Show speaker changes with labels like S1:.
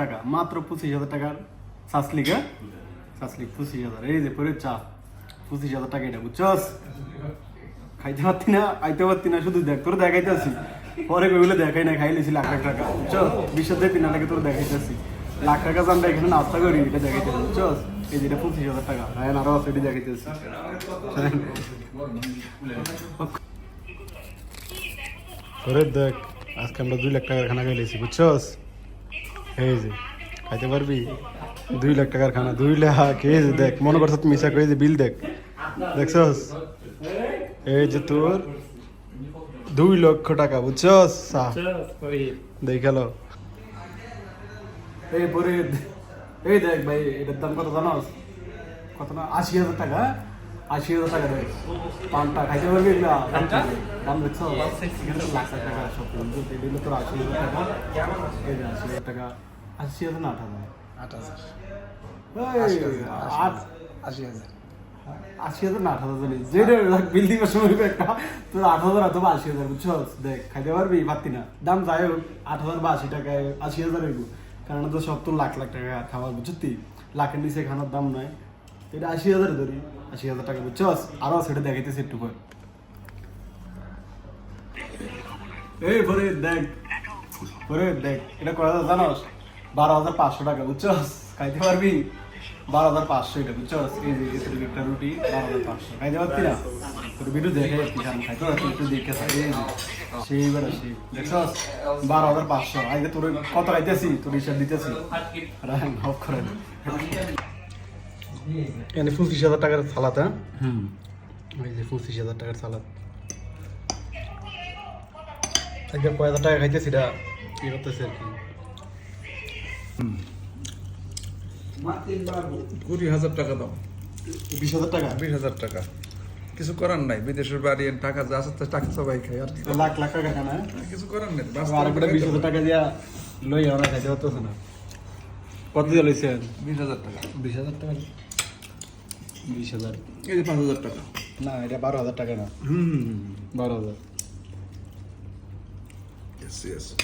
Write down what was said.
S1: টাকা, মাত্র পঁচিশ হাজার টাকার সাসলিক হ্যাঁ? সাসলিক পঁচিশ হাজার। এই যে পরে চা পঁচিশ হাজার টাকা এটা, বুঝছস? খাইতে পারতি না, আইতে পারতি না, শুধু দেখ, তোর দেখাইতে আসি। পরে কইগুলো দেখাই না খাইলেছি লাখ লাখ টাকা, বুঝছস? বিশ্বতে তিনাটাকে তোর দেখাইতে আসি। লাখ টাকা জানটা এখানে নাস্তা করি, এটা দেখাইতে বুঝছস? এই যেটা পঁচিশ হাজার টাকা রায়ন আরও আছে, এটা দেখাইতে আসি। করে দেখ, আজকে আমরা দুই লাখ টাকার খানা খাইলেছি বুঝছস? এই যে খাইতে পারবি? দুই লাখ টাকার খানা, দুই লাখ, এই যে দেখ, মনে করছ তুমি বিল দেখ। দেখছস? এই যে তোর দুই লক্ষ টাকা, বুঝছস? দেখাল এই পরে এই দেখ ভাই, এটার দাম কত জানোস? কত না, আশি হাজার টাকা আশি হাজার টাকা দেখ পানটা খাইতে পারবি না দাম দেখছ লাখ লাখ টাকা সব বন্ধু তোর আশি হাজার টাকা যে আশি হাজার টাকা আশি হাজার না আট হাজার
S2: আট আশি হাজার
S1: আশি হাজার না আট হাজার যেটা বিল দিবার সময় একটা তোর আট হাজার অথবা আশি হাজার বুঝছস দেখ খাইতে পারবি পারতি না দাম যাই হোক আট হাজার বা আশি টাকায় আশি হাজার হইব কারণ তো সব তো লাখ লাখ টাকা খাবার বুঝছি লাখের নিচে খানার দাম নয় এটা আশি হাজার ধরি। আশি হাজার টাকা বুঝছস আরও সেটা দেখাইতেছে একটু করে এই পরে দেখ পরে দেখ, এটা কয় হাজার জানোস বারো হাজার পাঁচশো টাকা বুঝছস খাইতে পারবি? বারো হাজার পাঁচশো এটা বুঝছস এই যে একটা রুটি, বারো হাজার পাঁচশো। খাইতে পারতি না? তোর ভিডিও দেখে খান খাইতে পারতি? একটু দেখে থাকে এই যে। সেই দেখছস বারো হাজার পাঁচশো। আগে তোর কত খাইতেছি? তোর হিসাব দিতেছি। রাখেন অফ করেন এখানে পঁচিশ হাজার টাকার সালাদ হ্যাঁ? হুম। এই যে পঁচিশ হাজার টাকার সালাদ। একবার কয় হাজার টাকা খাইতেছি এটা ইয়ে করতেছে আর কি?
S2: কুড়ি হাজার টাকা দাম
S1: বিশ হাজার টাকা?
S2: বিশ হাজার টাকা। কিছু করার নাই বিদেশের বাড়ি টাকা যা আছে টাকা সবাই খায় আর
S1: লাখ লাখ টাকা খানা
S2: কিছু করার নেই
S1: আর একটা বিশ হাজার টাকা দিয়া লই আমরা খাইতে পারতেছে না। কত দিয়ে লইছেন?
S2: বিশ হাজার টাকা।
S1: বিশ হাজার টাকা। বিশ হাজার।
S2: এই যে পাঁচ হাজার টাকা।
S1: না এটা বারো হাজার টাকা না।
S2: হুম।
S1: বারো হাজার।
S2: Yes yes